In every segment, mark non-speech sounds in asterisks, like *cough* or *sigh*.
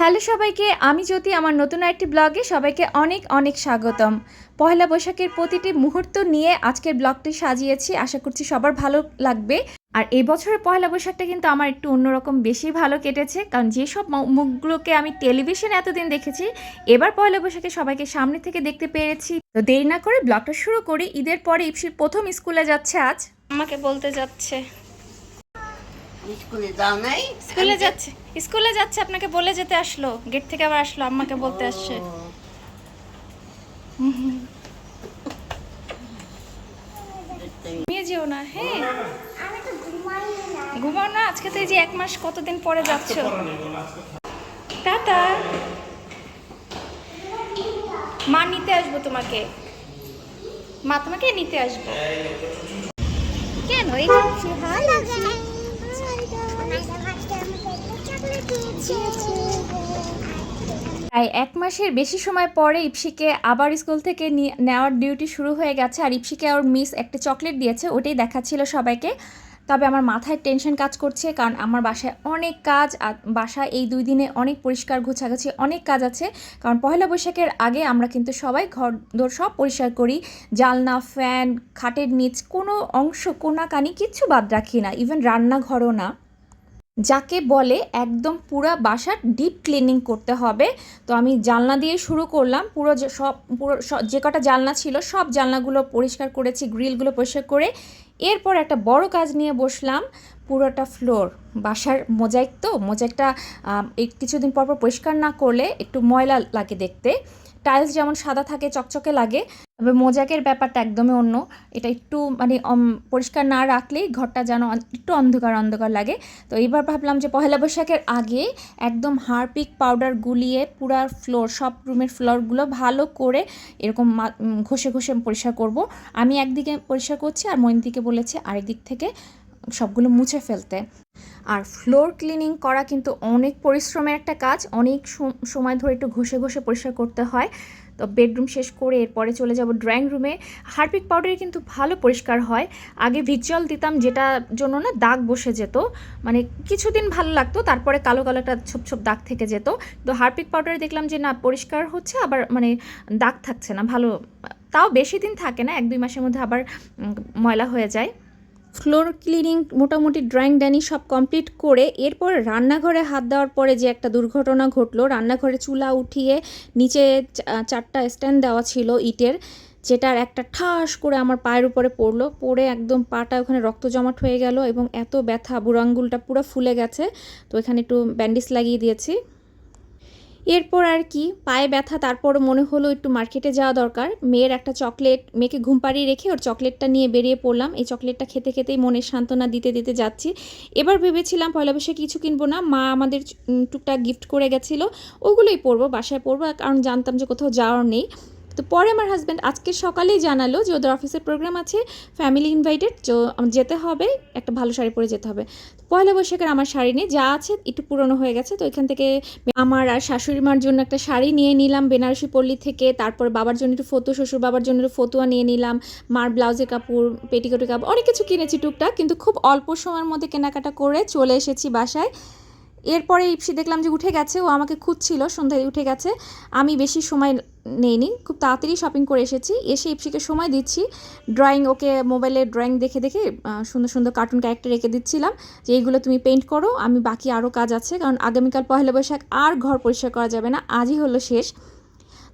Hello সবাইকে আমি জ্যোতি আমার নতুন একটি ব্লগে সবাইকে অনেক অনেক স্বাগতম। পয়লা বৈশাখের প্রতিটি মুহূর্ত নিয়ে আজকের ব্লগটি সাজিয়েছি আশা করছি সবার ভালো লাগবে। আর এই বছরের পয়লা বৈশাখটা কিন্তু আমার একটু অন্যরকম বেশি ভালো কেটেছে কারণ যেসব মুখগুলোকে আমি টেলিভিশনে এতদিন দেখেছি এবার পয়লা বৈশাখে সবাইকে সামনে থেকে দেখতে পেরেছি। তো দেরি না করে ব্লগটা শুরু করি ঈদের পরে ইপসির প্রথম স্কুলে যাচ্ছে আজ। আমাকে বলতে যাচ্ছে। স্কুলে যাও নাই? স্কুলে যাচ্ছে। স্কুলে যাচ্ছে, আপনাকে বলে যেতে আসলো। গেট থেকে আবার আসলো, আম্মাকে বলতে আসছে। ঘুমিয়ে যেও না হ্যাঁ? ঘুমাও না, আজকে তো এই যে এক মাস কতদিন পরে যাচ্ছ? টাটা। মা নিতে আসব তোমাকে। মা তোমাকে নিতে আসব। কেন? এই যে প্রায় এক মাসের বেশি সময় পরে ইপসিকে আবার স্কুল থেকে নেওয়ার ডিউটি শুরু হয়ে গেছে, আর ইপসিকে ওর মিস একটা চকলেট দিয়েছে, ওটাই দেখাচ্ছিল সবাইকে। তবে আমার মাথায় টেনশন কাজ করছে, কারণ আমার বাসায় অনেক কাজ, আর বাসা এই দুই দিনে অনেক পরিষ্কার গোছাগাছি অনেক কাজ আছে। কারণ পয়লা বৈশাখের আগে আমরা কিন্তু সবাই ঘর দোর সব পরিষ্কার করি জালনা ফ্যান, খাটের নিচ, কোনো অংশ, কোনাকানি কিচ্ছু বাদ রাখি না ইভেন রান্নাঘরও না। যাকে বলে একদম পুরা বাসার ডিপ ক্লিনিং করতে হবে। তো আমি জানলা দিয়ে শুরু করলাম, পুরো সব, পুরো যে কটা জানলা ছিল, সব জানলাগুলো পরিষ্কার করেছি গ্রিলগুলো পরিষ্কার করে। এরপর একটা বড় কাজ নিয়ে বসলাম, পুরোটা ফ্লোর বাসার মোজাইক তো মোজাইকটা কিছুদিন পর পর পরিষ্কার না করলে একটু ময়লা লাগে দেখতে। টাইলস যেমন সাদা থাকে, চকচকে লাগে। তবে মোজাকের ব্যাপারটা একদমই অন্য। এটা একটু মানে পরিষ্কার না রাখলেই ঘরটা যেন একটু অন্ধকার অন্ধকার লাগে। তো এইবার ভাবলাম যে পহেলা বৈশাখের আগে একদম হারপিক পাউডার গুলিয়ে পুরা ফ্লোর সব রুমের ফ্লোরগুলো ভালো করে এরকম ঘষে ঘষে পরিষ্কার করব। আমি একদিকে পরিষ্কার করছি আর মইনদিকে বলেছে আরেক দিক থেকে সবগুলো মুছে ফেলতে। আর ফ্লোর ক্লিনিং করা কিন্তু অনেক পরিশ্রমের একটা কাজ। অনেক সময় ধরে একটু ঘষে ঘষে পরিষ্কার করতে হয়। তো বেডরুম শেষ করে এরপরে চলে যাব ড্রয়িং রুমে। হারপিক পাউডারে কিন্তু ভালো পরিষ্কার হয়। আগে ভিজুয়াল দিতাম যেটার জন্য না দাগ বসে যেত মানে কিছুদিন ভালো লাগতো, তারপরে কালো কালো একটা ছোপ ছোপ দাগ থেকে যেত। তো হারপিক পাউডারে দেখলাম যে না, পরিষ্কার হচ্ছে, আবার মানে দাগ থাকছে না, ভালো, তাও বেশি দিন থাকে না, এক দুই মাসের মধ্যে আবার ময়লা হয়ে যায়। ফ্লোর ক্লিনিং, মোটামুটি ড্রয়িং ড্যানি সব কমপ্লিট করে এরপর রান্নাঘরে হাত দেওয়ার পরে যে একটা দুর্ঘটনা ঘটলো, রান্নাঘরে চুলা উঠিয়ে নিচে চারটা স্ট্যান্ড দেওয়া ছিল ইটের, যেটার একটা ঠাস করে আমার পায়ের উপরে পড়ল। পড়ে একদম পাটা ওখানে রক্ত জমাট হয়ে গেল এবং এত ব্যথা, বুড়ো আঙ্গুলটা পুরো ফুলে গেছে। তো এখানে একটু ব্যান্ডেজ লাগিয়ে দিয়েছি। এরপর আর কি, পায়ে ব্যথা, তারপর মনে হলো একটু মার্কেটে যাওয়া দরকার। মেয়ের একটা চকলেট মেয়েকে ঘুম পাড়িয়ে রেখে ওর চকলেটটা নিয়ে বেরিয়ে পড়লাম। এই চকলেটটা খেতে খেতেই মনের সান্ত্বনা দিতে দিতে যাচ্ছি। এবার ভেবেছিলাম পয়লা বৈশাখ কিছু কিনবো না, মা আমাদের টুকটাক গিফট করে গেছিল। ওগুলোই পরবো, বাসায় পরবো, কারণ জানতাম যে কোথাও যাওয়ার নেই। তো পরে আমার হাজব্যান্ড আজকে সকালেই জানালো যে ওদের অফিসের প্রোগ্রাম আছে ফ্যামিলি ইনভাইটেড তো যেতে হবে, একটা ভালো শাড়ি পরে যেতে হবে। পয়লা বৈশাখের আমার শাড়ি নেই, যা আছে একটু পুরনো হয়ে গেছে, তো এখান থেকে আমার আর শাশুড়ি মার জন্য একটা শাড়ি নিয়ে নিলাম বেনারসি পল্লী থেকে, তারপর বাবার জন্য একটু ফতো, শ্বশুর বাবার জন্য একটু ফতুয়া নিয়ে নিলাম, মার ব্লাউজের কাপড় পেটিকোটের কাপড়, অনেক কিছু কিনেছি টুকটাক, কিন্তু খুব অল্প সময়ের মধ্যে কেনাকাটা করে চলে এসেছি বাসায়। এরপরে ইপসি দেখলাম যে উঠে গেছে, ও আমাকে খুঁজছিল, সন্ধ্যায় উঠে গেছে। আমি বেশি সময় নেইনি খুব তাড়াতাড়ি শপিং করে এসেছি। এসে ইপসিকে সময় দিচ্ছি। ড্রয়িং ওকে মোবাইলে ড্রয়িং দেখে দেখে সুন্দর সুন্দর কার্টুন ক্যারেক্টার রেখে দিচ্ছিলাম যে এইগুলো তুমি পেন্ট করো, আমি বাকি আরও কাজ আছে। কারণ আগামীকাল পহেলা বৈশাখ আর ঘর পরিষ্কার করা যাবে না, আজই হলো শেষ।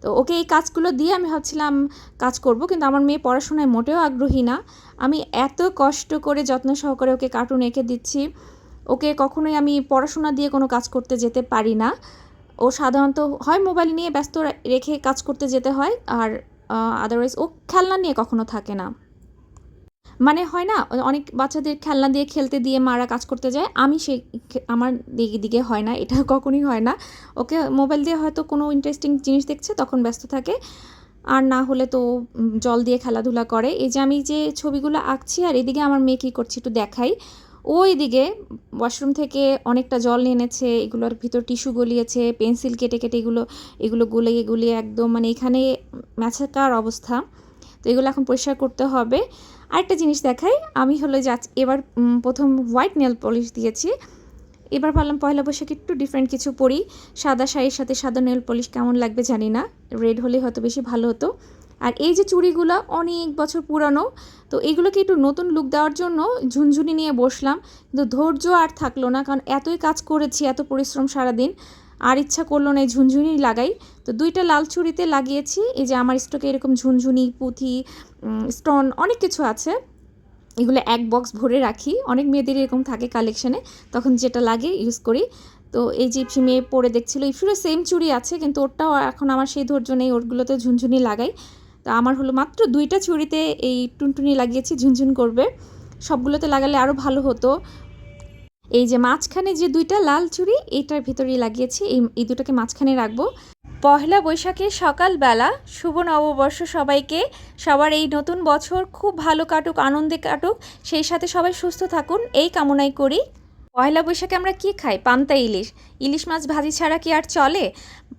তো ওকে এই কাজগুলো দিয়ে আমি ভাবছিলাম কাজ করব, কিন্তু আমার মেয়ে পড়াশোনায় মোটেও আগ্রহী না। আমি এত কষ্ট করে যত্ন সহকারে ওকে কার্টুন এঁকে দিচ্ছি। ওকে কখনোই আমি পড়াশোনা দিয়ে কোনো কাজ করতে যেতে পারি না। ও সাধারণত হয় মোবাইল নিয়ে ব্যস্ত রেখে কাজ করতে যেতে হয় আর আদারওয়াইজ ও খেলনা নিয়ে কখনো থাকে না। মানে হয় না অনেক বাচ্চাদের খেলনা দিয়ে খেলতে দিয়ে মারা কাজ করতে যায়, আমি সেই আমার দিকে হয় না, এটা *laughs* কখনোই হয় না। ওকে মোবাইল দিয়ে হয়তো কোনো ইন্টারেস্টিং জিনিস দেখছে, তখন ব্যস্ত থাকে। আর না হলে তো জল দিয়ে খেলাধুলা করে। এই যে আমি যে ছবিগুলো আঁকছি আর এদিকে আমার মেয়ে কী করছে একটু দেখাই। ওই দিকে ওয়াশরুম থেকে অনেকটা জল এনেছে, এগুলোর ভিতর টিস্যু গলিয়েছে পেন্সিল কেটে কেটে এগুলো এগুলো গুলিয়ে গুলিয়ে একদম মানে এখানে ম্যাচাকার অবস্থা। তো এগুলো এখন পরিষ্কার করতে হবে। আরেকটা জিনিস দেখাই, আমি হলো যে এবার প্রথম হোয়াইট নেল পলিশ দিয়েছি। এবার ভাবলাম পয়লা বৈশাখ একটু ডিফারেন্ট কিছু পরি। সাদা শাড়ির সাথে সাদা নেল পলিশ কেমন লাগবে জানি না। রেড হলে হয়তো বেশি ভালো হতো। আর এই যে চুড়িগুলো অনেক বছর পুরানো, তো এগুলোকে একটু নতুন লুক দেওয়ার জন্য ঝুনঝুনি নিয়ে বসলাম। কিন্তু ধৈর্য আর থাকল না, কারণ এতই কাজ করেছি, এত পরিশ্রম সারাদিন, আর ইচ্ছা করল না এই ঝুনঝুনি লাগাই। তো দুইটা লাল চুড়িতে লাগিয়েছি, এই যে আমার স্টকে এরকম ঝুনঝুনি, পুঁথি স্টোন অনেক কিছু আছে। এগুলো এক বক্স ভরে রাখি, অনেক মেয়েদের এরকম থাকে কালেকশানে তখন যেটা লাগে ইউজ করি। তো এই যে ইপসি মেয়ে পরে দেখছিল ইপসিরও সেম চুড়ি আছে, কিন্তু ওরটাও এখন আমার সেই ধৈর্য নেই, ওরগুলোতে ঝুনঝুনি লাগাই। তো আমার হলো মাত্র দুইটা চুড়িতে এই টুনটুনি লাগিয়েছি, ঝুনঝুন করবে। সবগুলোতে লাগালে আরও ভালো হতো। এই যে মাঝখানে যে দুইটা লাল চুড়ি এইটার ভিতরেই লাগিয়েছি। এই এই দুটোকে মাঝখানে রাখব। পহেলা বৈশাখের সকালবেলা, শুভ নববর্ষ সবাইকে। সবার এই নতুন বছর খুব ভালো কাটুক, আনন্দে কাটুক। সেই সাথে সবাই সুস্থ থাকুন। এই কামনাই করি। পয়লা বৈশাখে আমরা কি খাই? পান্তা ইলিশ। ইলিশ মাছ ভাজি ছাড়া কি আর চলে?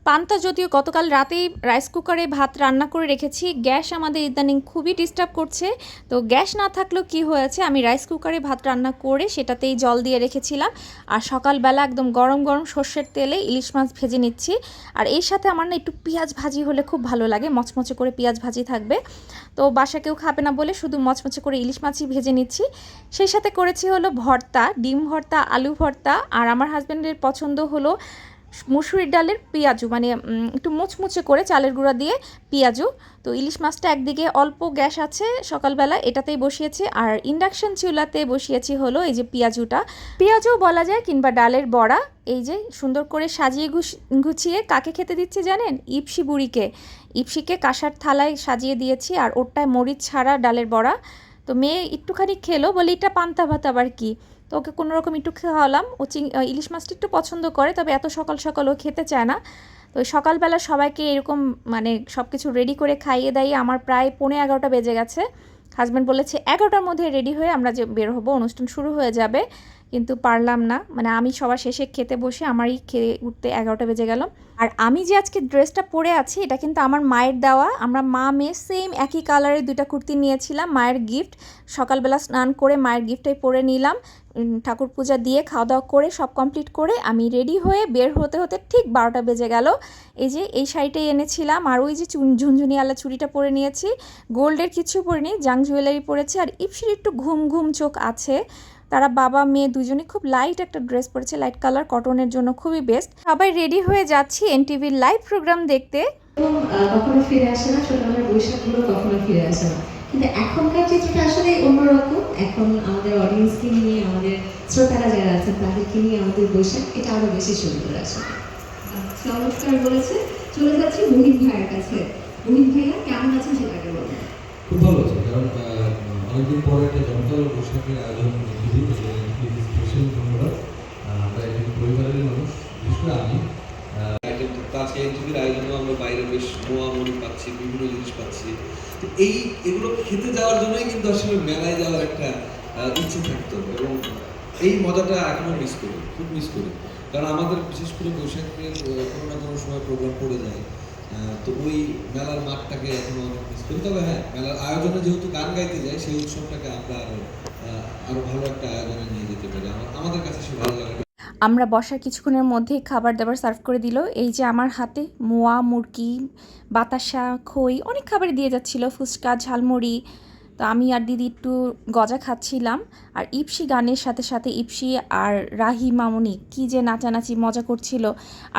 পান্তা যদিও গতকাল রাতেই রাইস কুকারে ভাত রান্না করে রেখেছি, গ্যাস আমাদের ইদানিং খুবই ডিস্টার্ব করছে। তো গ্যাস না থাকলেও কি হয়েছে, আমি রাইস কুকারে ভাত রান্না করে সেটাতেই জল দিয়ে রেখেছিলাম। আর সকালবেলা একদম গরম গরম সর্ষের তেলে ইলিশ মাছ ভেজে নিচ্ছি। আর এর সাথে আমার না একটু পেঁয়াজ ভাজি হলে খুব ভালো লাগে, মচমচে করে পেঁয়াজ ভাজি থাকবে। তো বাসা কেউ খাবে না বলে শুধু মচমচে করে ইলিশ মাছই ভেজে নিচ্ছি। সেই সাথে করেছি হলো ভর্তা, ডিম ভর্তা, আলু ভর্তা। আর আমার হাজব্যান্ডের পছন্দ হলো মুসুরির ডালের পেঁয়াজু মানে একটু মুচমুচে করে চালের গুঁড়া দিয়ে পেঁয়াজু। তো ইলিশ মাছটা একদিকে অল্প গ্যাস আছে সকালবেলা, এটাতেই বসিয়েছি। আর ইন্ডাকশন চুলাতে বসিয়েছি হলো এই যে পেঁয়াজুটা। পেঁয়াজু বলা যায়, কিংবা ডালের বড়া, এই যে সুন্দর করে সাজিয়ে গুছিয়ে কাকে খেতে দিচ্ছি জানেন? ইপসি বুড়িকে। ইপসিকে কাঁসার থালায় সাজিয়ে দিয়েছি, আর ওরটায় মরিচ ছাড়া ডালের বড়া। তো মেয়ে একটুখানি খেলো, বলে এটা পান্তা ভাত আবার কি? তো ওকে কোনোরকম একটু খাওয়ালাম। ও চিং ইলিশ মাছটি একটু পছন্দ করে, তবে এত সকাল সকাল ও খেতে চায় না। তো সকালবেলা সবাইকে এরকম মানে সব কিছু রেডি করে খাইয়ে দাইয়ে আমার প্রায় পৌনে এগারোটা বেজে গেছে। হাজব্যান্ড বলেছে, এগারোটার মধ্যে রেডি হয়ে আমরা যে বের হব, অনুষ্ঠান শুরু হয়ে যাবে। কিন্তু পারলাম না। মানে আমি সবার শেষে খেতে বসে আমারই খেয়ে উঠতে এগারোটা বেজে গেল। আর আমি যে আজকে ড্রেসটা পরে আছি, এটা কিন্তু আমার মায়ের দেওয়া। আমরা মা, মেয়ে সেম একই কালারের দুইটা কুর্তি নিয়েছিলাম, মায়ের গিফট সকালবেলা স্নান করে মায়ের গিফটটাই পরে নিলাম। ঠাকুর পূজা দিয়ে খাওয়া দাওয়া করে সব কমপ্লিট করে আমি রেডি হয়ে বের হতে হতে ঠিক বারোটা বেজে গেল। এই যে, এই শাড়িটাই এনেছিলাম। আর ওই যে চুন- ঝুনঝুনিওয়ালা চুড়িটা পরে নিয়েছি। গোল্ডের কিছু পরিনি জাং জুয়েলারি পরেছি। আর ইপসির একটু ঘুম ঘুম চোখ আছে। তারা বাবা মেয়ে দুজনে খুব লাইট একটা ড্রেস পরেছে। লাইট কালার কটনের জন্য খুবই বেস্ট সবাই রেডি হয়ে যাচ্ছি এনটিভির লাইভ প্রোগ্রাম দেখতে। কখনো ফিরে আসে না ছোটবেলার বৈশাখগুলো কখনো ফিরে আসে না। কিন্তু এখনকার চিত্রটা আসলে অন্যরকম। এখন আমাদের অডিয়েন্সকে নিয়ে আমাদের শ্রোতারা যারা আছেন তাদেরকে নিয়ে আমাদের বৈশাখ এটা আরও বেশি সুন্দর আসলে চমৎকার বলেছে। চলে যাচ্ছি মোহিত ভাইয়ের কাছে। মোহিত ভাইয়া কেমন আছেন সেটাকে বলুন। খুব ভালো আছে। কারণ অনেকদিন পরে একটা জমকালো বৈশাখের আয়োজন দিদি স্পেশাল আহ, আমরা একজন পরিবারের মানুষ বিশেষ করে আমি আমরা বাইরে বেশ মোয়া পাচ্ছি বিভিন্ন জিনিস পাচ্ছি। তো এই এগুলো খেতে যাওয়ার জন্যই কিন্তু আসলে মেলায় যাওয়ার একটা ইচ্ছে থাকতো এবং এই মজাটা এখনও মিস খুব মিস করি। কারণ আমাদের বিশেষ করে বৈশাখের কোনো না কোনো সময় প্রোগ্রাম পড়ে যায় তো ওই মেলার মাঠটাকে এখনও মিস করি তবে হ্যাঁ মেলার আয়োজনে যেহেতু গান গাইতে যায় সেই উৎসবটাকে আমরা আরও আরও ভালো একটা আয়োজনে নিয়ে যেতে পারি। আমাদের কাছে সে ভালো লাগে। আমরা বসার কিছুক্ষণের মধ্যেই খাবার দাবার সার্ভ করে দিল। এই যে আমার হাতে মোয়া, মুরগি, বাতাসা, খই, অনেক খাবার দিয়ে যাচ্ছিল। ফুচকা, ঝালমুড়ি তো আমি আর দিদি একটু গজা খাচ্ছিলাম আর ইপসি গানের সাথে সাথে ইপসি আর রাহি মামুনি কি যে নাচানাচি মজা করছিল।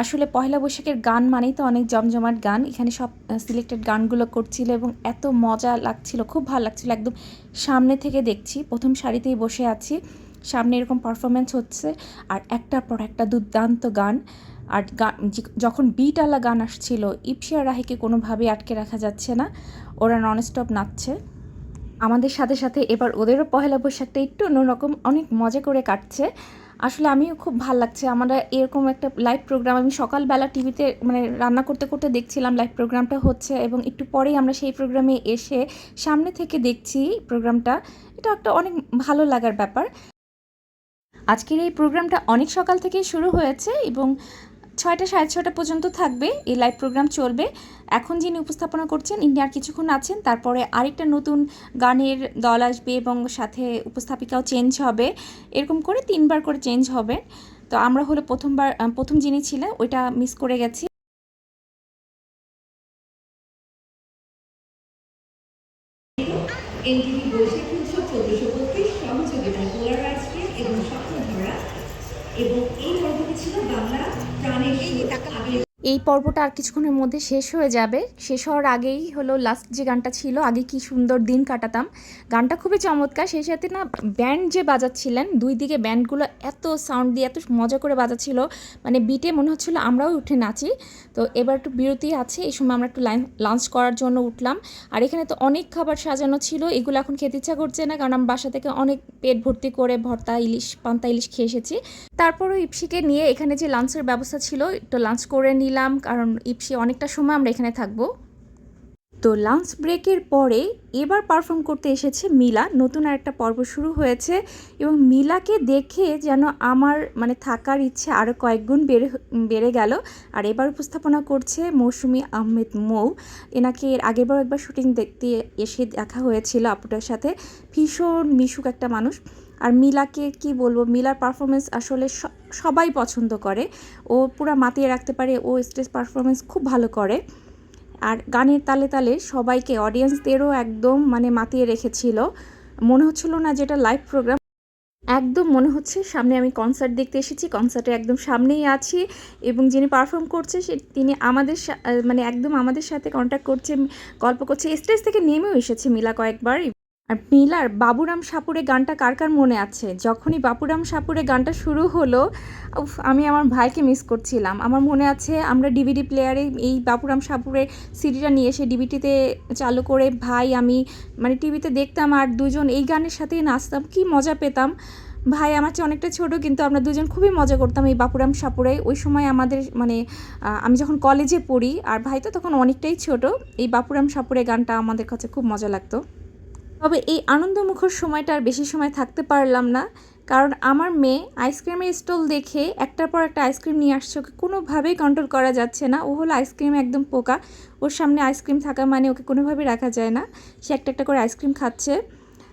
আসলে পহেলা বৈশাখের গান মানেই তো অনেক জমজমাট গান। এখানে সব সিলেক্টেড গানগুলো করছিল এবং এত মজা লাগছিল, খুব ভালো লাগছিল। একদম সামনে থেকে দেখছি, প্রথম সারিতেই বসে আছি। সামনে এরকম পারফরমেন্স হচ্ছে আর একটার পর একটা দুর্দান্ত গান। আর যখন বিটওয়ালা গান আসছিল ইপসিয়া রাহিকে কোনোভাবেই আটকে রাখা যাচ্ছে না। ওরা ননস্টপ নাচছে। আমাদের সাথে সাথে এবার ওদেরও পহেলা বৈশাখটা একটু অন্যরকম, অনেক মজা করে কাটছে। আসলে আমিও খুব ভালো লাগছে। আমরা এরকম একটা লাইভ প্রোগ্রাম আমি সকালবেলা টিভিতে মানে রান্না করতে করতে দেখছিলাম লাইভ প্রোগ্রামটা হচ্ছে এবং একটু পরেই আমরা সেই প্রোগ্রামে এসে সামনে থেকে দেখছি প্রোগ্রামটা এটা একটা অনেক ভালো লাগার ব্যাপার। আজকের এই প্রোগ্রামটা অনেক সকাল থেকেই শুরু হয়েছে এবং ছয়টা সাড়ে ছটা পর্যন্ত থাকবে, এই লাইভ প্রোগ্রাম চলবে। এখন যিনি উপস্থাপনা করছেন ইনি আর কিছুক্ষণ আছেন, তারপরে আরেকটা নতুন গানের দল আসবে এবং সাথে উপস্থাপিকাও চেঞ্জ হবে। এরকম করে তিনবার করে চেঞ্জ হবে। তো আমরা হলো প্রথমবার, প্রথম যিনি ছিলেন, ওইটা মিস করে গেছি এনটিভি বৈশাখী উৎসব চোদ্দশো বত্রিশ সহযোগিতা পোলার আইসক্রিম এবং স্বপ্নধারা এবং এই পর্বটি ছিল বাংলা প্রাণের সুর আগে এই পর্বটা আর কিছুক্ষণের মধ্যে শেষ হয়ে যাবে। শেষ হওয়ার আগেই হলো লাস্ট যে গানটা ছিল, আগে কি সুন্দর দিন কাটাতাম। গানটা খুবই চমৎকার, সেই সাথে না ব্যান্ড যে বাজাচ্ছিলেন, দুই দিকে ব্যান্ডগুলো এত সাউন্ড দিয়ে, এত মজা করে বাজাচ্ছিল মানে বিটে মনে হচ্ছিল আমরাও উঠে নাচি। তো এবার একটু বিরতি আছে, এই সময় আমরা একটু লাইন লাঞ্চ করার জন্য উঠলাম। আর এখানে তো অনেক খাবার সাজানো ছিল, এগুলো এখন খেতে ইচ্ছা করছে না, কারণ আমি বাসা থেকে অনেক পেট ভর্তি করে ভর্তা, ইলিশ, পান্তা, ইলিশ খেয়ে এসেছি। তারপরও ইপসিকে নিয়ে এখানে যে লাঞ্চের ব্যবস্থা ছিল, একটু লাঞ্চ করে নিলাম। কারণ ইপসি অনেকটা সময় আমরা এখানে থাকব। তো লাঞ্চ ব্রেকের পরে এবার পারফর্ম করতে এসেছে মিলা। নতুন আর একটা পর্ব শুরু হয়েছে এবং মিলাকে দেখে যেন আমার মানে থাকার ইচ্ছে আরও কয়েকগুণ বেড়ে বেড়ে গেল। আর এবার উপস্থাপনা করছে মৌসুমি আহমেদ মৌ। এনাকে এর আগেরবার একবার শুটিং দেখতে এসে দেখা হয়েছিল আপুটার সাথে। ভীষণ মিশুক একটা মানুষ। আর মিলাকে কি বলব, মিলার পারফরমেন্স আসলে সবাই পছন্দ করে। ও পুরো মাতিয়ে রাখতে পারে, ও স্টেজ পারফরমেন্স খুব ভালো করে। আর গানের তালে তালে সবাইকে অডিয়েন্সদেরও একদম মানে মাতিয়ে রেখেছিল। মনে হচ্ছিল না যেটা লাইভ প্রোগ্রাম একদম মনে হচ্ছে সামনে আমি কনসার্ট দেখতে এসেছি কনসার্টে একদম সামনেই আছি। এবং যিনি পারফর্ম করছে, সে তিনি আমাদের মানে একদম আমাদের সাথে কন্ট্যাক্ট করছে, গল্প করছে। স্টেজ থেকে নেমেও এসেছে মিলা কয়েকবার আর মিলার বাবুরাম সাপুরে গানটা কার কার মনে আছে? যখনই বাবুরাম সাপুরে গানটা শুরু হলো উফ, আমি আমার ভাইকে মিস করছিলাম। আমার মনে আছে আমরা ডিভিডি প্লেয়ারে এই বাবুরাম সাপুরের সিডিটা নিয়ে এসে ডিভিডিতে চালু করে ভাই আমি মানে টিভিতে দেখতাম আর দুজন এই গানের সাথেই নাচতাম। কি মজা পেতাম। ভাই আমার চেয়ে অনেকটা ছোট কিন্তু আমরা দুজন খুবই মজা করতাম এই বাপুরাম সাপুরে। ওই সময় আমাদের মানে আমি যখন কলেজে পড়ি আর ভাই তো তখন অনেকটাই ছোট এই বাপুরাম সাপুরে গানটা আমাদের কাছে খুব মজা লাগতো। তবে এই আনন্দমুখর সময়টা আর বেশি সময় থাকতে পারলাম না। কারণ আমার মেয়ে আইসক্রিমের স্টল দেখে একটার পর একটা আইসক্রিম নিয়ে আসছে, ওকে কোনোভাবেই কন্ট্রোল করা যাচ্ছে না। ও হলো আইসক্রিম একদম পোকা। ওর সামনে আইসক্রিম থাকা মানে ওকে কোনোভাবেই রাখা যায় না। সে একটা একটা করে আইসক্রিম খাচ্ছে।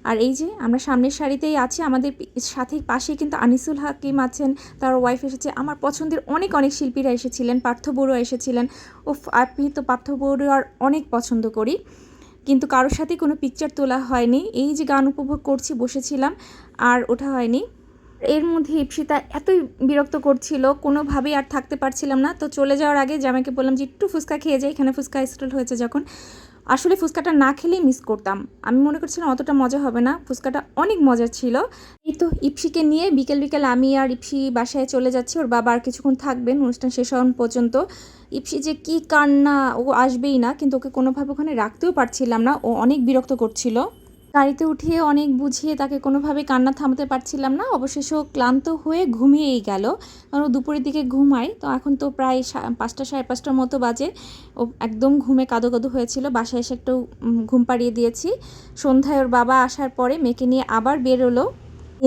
আর এই যে আমরা সামনের সারিতেই আছি, আমাদের সাথে পাশেই কিন্তু আনিসুল হাকিম আছেন। তার ওয়াইফ এসেছে। আমার পছন্দের অনেক অনেক শিল্পীরা এসেছিলেন। পার্থ বড়ুয়া এসেছিলেন। ও আমি তো পার্থ বড়ুয়ার অনেক পছন্দ করি। কিন্তু কারোর সাথে কোনো পিকচার তোলা হয়নি। এই যে গান উপভোগ করছি, বসেছিলাম, আর ওঠা হয়নি। এর মধ্যে ইপসিতা এতই বিরক্ত করছিল, কোনোভাবেই আর থাকতে পারছিলাম না। তো চলে যাওয়ার আগে জামাইকে বললাম যে, একটু ফুচকা খেয়ে যাই। এখানে ফুচকা স্টল হয়েছে যখন। আসলে ফুচকাটা না খেলেই মিস করতাম। আমি মনে করছিলাম অতটা মজা হবে না, ফুচকাটা অনেক মজা ছিল। এই তো ইপসিকে নিয়ে বিকেল বিকেল আমি আর ইপসি বাসায় চলে যাচ্ছি, ওর বাবা আর কিছুক্ষণ থাকবেন, অনুষ্ঠান শেষ হওয়ার পর্যন্ত। ইপসি যে কি কান্না, ও আসবেই না, কিন্তু ওকে কোনোভাবে ওখানে রাখতেও পারছিলাম না, ও অনেক বিরক্ত করছিল। গাড়িতে উঠিয়ে অনেক বুঝিয়ে তাকে কোনোভাবে কান্না থামাতে পারছিলাম না। অবশেষে ও ক্লান্ত হয়ে ঘুমিয়েই গেল। কারণ দুপুরের দিকে ঘুমায়। তো এখন তো প্রায় পাঁচটা সাড়ে পাঁচটার মতো বাজে। ও একদম ঘুমে কাদো কাদো হয়েছিল। বাসায় এসে একটু ঘুম পাড়িয়ে দিয়েছি। সন্ধ্যায় ওর বাবা আসার পরে মেয়েকে নিয়ে আবার বেরোলো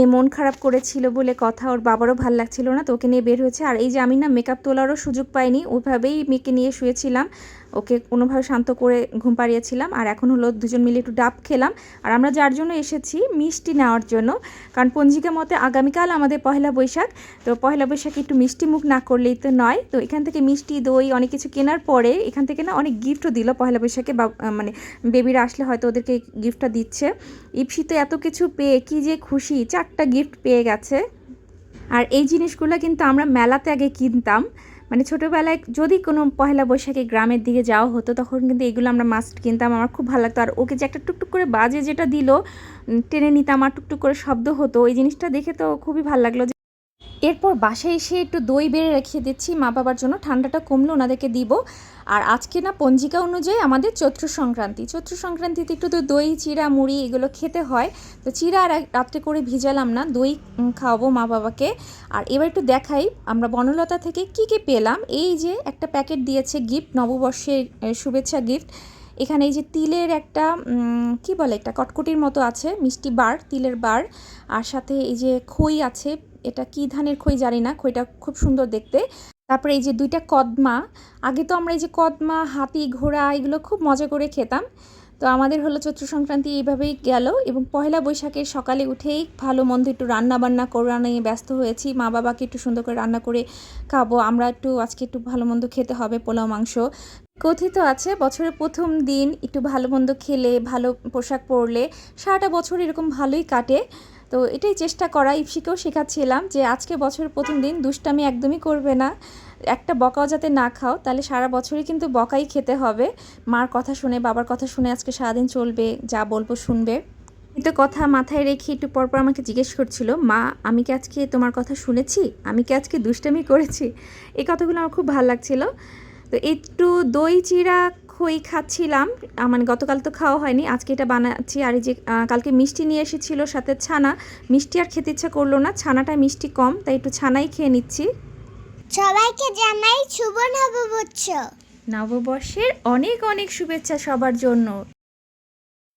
এ মন খারাপ করেছিল বলে কথা ওর বাবারও ভালো লাগছিল না। তো ওকে নিয়ে বের হয়েছে। আর এই যে আমি না মেকআপ তোলারও সুযোগ পাইনি, ওইভাবেই মেয়েকে নিয়ে শুয়েছিলাম। ওকে কোনোভাবে শান্ত করে ঘুম পাড়িয়েছিলাম আর এখন হলো দুজন মিলে একটু ডাব খেলাম। আর আমরা যার জন্য এসেছি মিষ্টি নেওয়ার জন্য, কারণ পঞ্জিকা মতে আগামীকাল আমাদের পহেলা বৈশাখ, তো পয়লা বৈশাখে একটু মিষ্টি মুখ না করলেই তো নয়। তো এখান থেকে মিষ্টি, দই, অনেক কিছু কেনার পরে এখান থেকে না অনেক গিফটও দিল পয়লা বৈশাখে মানে বেবিরা আসলে হয়তো ওদেরকে গিফটটা দিচ্ছে। ইপসি তো এত কিছু পেয়ে কি যে খুশি, চারটা গিফট পেয়ে গেছে। আর এই জিনিসগুলো কিন্তু আমরা মেলাতে আগে কিনতাম। মানে ছোটোবেলায় যদি কোনো পয়লা বৈশাখে গ্রামের দিকে যাওয়া হতো, তখন কিন্তু এগুলো আমরা মাস্ট কিনতাম। আমার খুব ভালো লাগতো। আর ওকে যে একটা টুকটুক করে বাজে যেটা দিল টেনে নিতাম আর টুকটুক করে শব্দ হতো, ওই জিনিসটা দেখে তো খুবই ভালো লাগল এরপর বাসায় এসে একটু দই বেড়ে রেখে দিচ্ছি। মা বাবার জন্য ঠান্ডাটা কমলে, ওনাদেরকে দিব। আর আজকে না পঞ্জিকা অনুযায়ী আমাদের চৈত্র সংক্রান্তি। চৈত্র সংক্রান্তিতে একটু তো দই, চিড়া, মুড়ি এগুলো খেতে হয়। তো চিড়া আর রাত্রে করে ভিজালাম না, দই খাওয়াবো মা বাবাকে। আর এবার একটু দেখাই আমরা বনলতা থেকে কি কি পেলাম। এই যে একটা প্যাকেট দিয়েছে গিফট, নববর্ষের শুভেচ্ছা গিফট। এখানে এই যে তিলের একটা কি বলে একটা কটকটির মতো আছে, মিষ্টি বার, তিলের বার। আর সাথে এই যে খই আছে এটা কি ধানের খই জানি না, খইটা খুব সুন্দর দেখতে। তারপরে এই যে দুইটা কদমা, আগে তো আমরা এই যে কদমা, হাতি, ঘোড়া এগুলো খুব মজা করে খেতাম। তো আমাদের হলো চৈত্র সংক্রান্তি এইভাবেই গেল এবং পয়লা বৈশাখের সকালে উঠেই ভালো মন্দ একটু রান্না বান্না করা নিয়ে ব্যস্ত হয়েছি। মা বাবাকে একটু সুন্দর করে রান্না করে খাব, আমরা একটু আজকে একটু ভালো মন্দ খেতে হবে পোলাও, মাংস। কথিত আছে বছরের প্রথম দিন একটু ভালো মন্দ খেলে, ভালো পোশাক পরলে সারাটা বছর এরকম ভালোই কাটে। তো এটাই চেষ্টা করা ইপসিকেও শেখাচ্ছিলাম যে আজকে বছরের প্রথম দিন দুষ্টামি একদমই করবে না। একটা বকাও যাতে না খাও, তাহলে সারা বছরই কিন্তু বকাই খেতে হবে। মার কথা শুনে, বাবার কথা শুনে আজকে সারাদিন চলবে, যা বলব শুনবে। কিন্তু কথা মাথায় রেখে একটু পরপর আমাকে জিজ্ঞেস করছিল, মা, আমি কি আজকে তোমার কথা শুনেছি? আমি কি আজকে দুষ্টামি করেছি? এই কথাগুলো আমার খুব ভালো লাগছিল। তো একটু দই চিরা খই খাচ্ছিলাম মানে গতকাল তো খাওয়া হয়নি আজকে এটা বানাচ্ছি। আর এই যে কালকে মিষ্টি নিয়ে এসেছিল সাথে ছানা। মিষ্টি আর খেতে ইচ্ছা করল না ছানাটা মিষ্টি কম তাই একটু ছানাই খেয়ে নিচ্ছি। সবাইকে জানাই শুভ নববর্ষ। নববর্ষের অনেক অনেক শুভেচ্ছা সবার জন্য।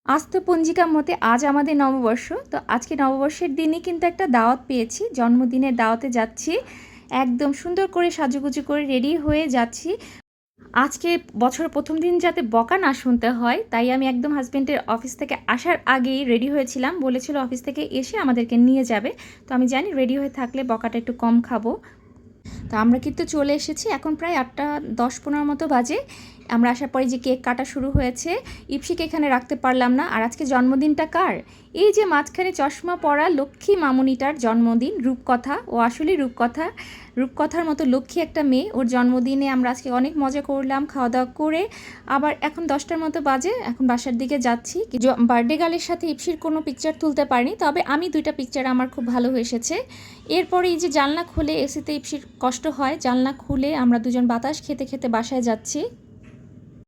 আজ তো পঞ্জিকা মতে আজ আমাদের নববর্ষ তো আজকে নববর্ষের দিনে কিন্তু একটা দাওয়াত পেয়েছি। জন্মদিনের দাওয়াতে যাচ্ছি একদম সুন্দর করে সাজুগুজু করে রেডি হয়ে যাচ্ছি। আজকে বছর প্রথম দিন যাতে বকা না শুনতে হয়, তাই আমি একদম হাজব্যান্ডের অফিস থেকে আসার আগেই রেডি হয়েছিলাম। বলেছিল অফিস থেকে এসে আমাদেরকে নিয়ে যাবে। তো আমি জানি রেডি হয়ে থাকলে বকাটা একটু কম খাব। তো আমরা কিন্তু চলে এসেছি এখন প্রায় আটটা দশ পনেরো মতো বাজে। আমরা আসার পরে যে কেক কাটা শুরু হয়েছে। ইপসিকে এখানে রাখতে পারলাম না। আর আজকে জন্মদিনটা কার? এই যে মাঝখানে চশমা পরা লক্ষ্মী মামুনিটার জন্মদিন, রূপকথা। ও আসলে রূপকথা। রূপকথার মতো লক্ষ্মী একটা মেয়ে। ওর জন্মদিনে আমরা আজকে অনেক মজা করলাম খাওয়া দাওয়া করে। আবার এখন দশটার মতো বাজে। এখন বাসার দিকে যাচ্ছি। বার্থডে গার্লের সাথে ইপসির কোনো পিকচার তুলতে পারিনি। তবে আমি দুইটা পিকচার আমার খুব ভালো এসেছে। এরপরে এই যে জানলা খুলে এসিতে ইপসির কষ্ট হয়। জানলা খুলে আমরা দুজন বাতাস খেতে খেতে বাসায় যাচ্ছি।